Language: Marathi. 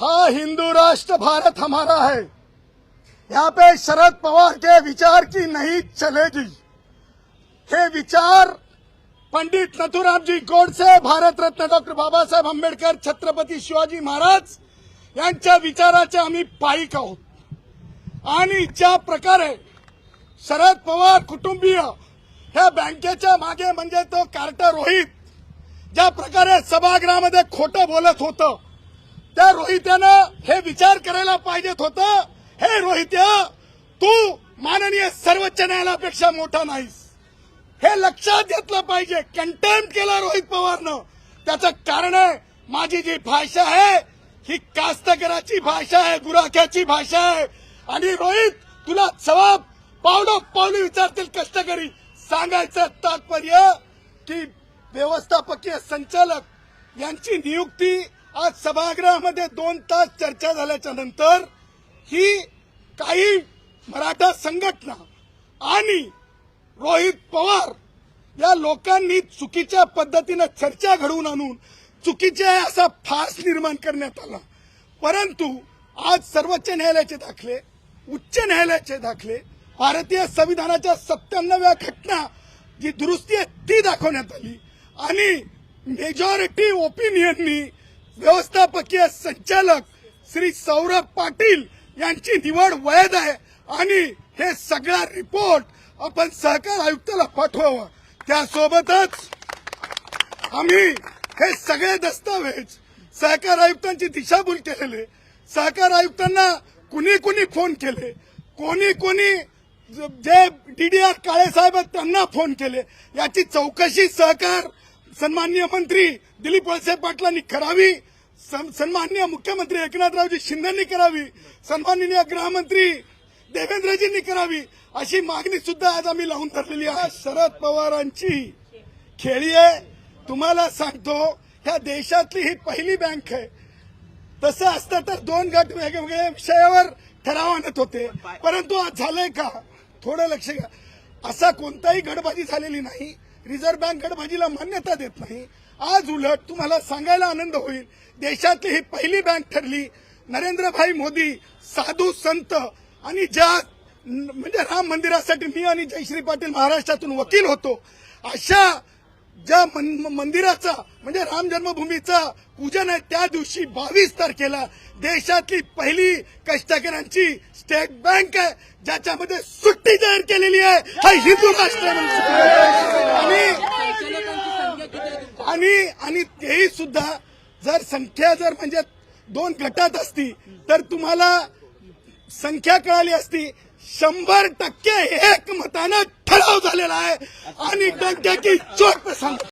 हा हिंदू राष्ट्र भारत हमारा है। यहाँ पे शरद पवार के विचार की नहीं चलेगी। हे विचार पंडित नथुराम जी गोडसे भारत रत्न डॉक्टर बाबासाहेब आंबेडकर छत्रपती शिवाजी महाराज यांच्या विचाराचे आम्ही पायिक आहोत. आणि ज्या प्रकारे शरद पवार कुटुंबीय ह्या बँकेच्या मागे म्हणजे तो कार्टर रोहित ज्या प्रकारे सभागृहामध्ये खोटं बोलत होतं त्या रोहित्यानं हे विचार करायला पाहिजेत होतं. हे रोहित्या तू माननीय सर्वोच्च न्यायालयापेक्षा मोठा नाहीस. हे लक्षात घेतलं पाहिजे. कंटेम केला रोहित पवारनं. त्याचं कारण आहे माझी जी भाषा आहे ही कास्तकराची भाषा आहे गुराख्याची भाषा आहे. आणि रोहित तुला जबाब पावलं पावली विचारतील कष्टकरी. सांगायचं तात्पर्य की व्यवस्थापकीय संचालक यांची नियुक्ती आज सभागृहामध्ये दोन तास चर्चा झाल्याच्यानंतर ही काही मराठा संघटना आणि रोहित पवार या लोकांनी चुकीच्या पद्धतीनं चर्चा घडवून आणून चुकीच्या असा फास निर्माण करण्यात आला. परंतु आज सर्वोच्च न्यायालयाचे दाखले उच्च न्यायालयाचे दाखले भारतीय संविधानाच्या सत्त्याण्णव्या घटना जी दुरुस्ती आहे ती दाखवण्यात आली आणि मेजॉरिटी ओपिनियननी व्यवस्थापकीय संचालक श्री सौरभ पाटील यांची निवड वैध आहे आणि हे सगळा रिपोर्ट आपण सहकार आयुक्ताला पाठवावा. त्यासोबतच आम्ही हे सगळे दस्तावेज सहकार आयुक्तांची दिशाभूल केलेले सहकार आयुक्तांना कुणी कुणी फोन केले कोणी कोणी जे डीडीआर काळे साहेब आहेत त्यांना फोन केले. याची चौकशी सहकार सन्माननीय मंत्री दिलीप वळसे पाटलांनी करावी. सन्माननीय मुख्यमंत्री एकनाथरावजी शिंदेनी करावी. सन्माननीय गृहमंत्री देवेंद्रजींनी करावी. अशी मागणी सुद्धा आज आम्ही लावून धरलेली आहे. शरद पवारांची खेळी आहे. तुम्हाला सांगतो ह्या देशातली ही पहिली बँक आहे. तसं असतं तर दोन गट वेगवेगळ्या विषयावर ठराव आणत होते. परंतु आज झालंय का? थोडं लक्ष घ्या. असा कोणताही गडबाजी झालेली नाही. रिझर्व्ह बँक गडबाजीला मान्यता देत नाही. आज उलट तुम्हाला सांगायला आनंद होईल. देशातली ही पहिली बँक ठरली. नरेंद्रभाई मोदी साधू संत आणि ज्या म्हणजे राम मंदिरासाठी मी आणि जयश्री पाटील महाराष्ट्रातून वकील होतो अशा ज्या मन- मंदिराचा म्हणजे राम जन्मभूमीचा पूजन आहे त्या दिवशी बावीस तारखेला देशातली पहिली कष्टकऱ्यांची स्टेट बँक आहे ज्याच्यामध्ये सुट्टी जाहीर केलेली आहे. हा हिंदू राष्ट्र आणि? आणि आणि तेही सुद्धा जर संख्या जर म्हणजे दोन गटात असती तर तुम्हाला संख्या कळाली असती शंभर टक्के एक मतानं ठराव झालेला आहे आणि डंक्याची चोट सांग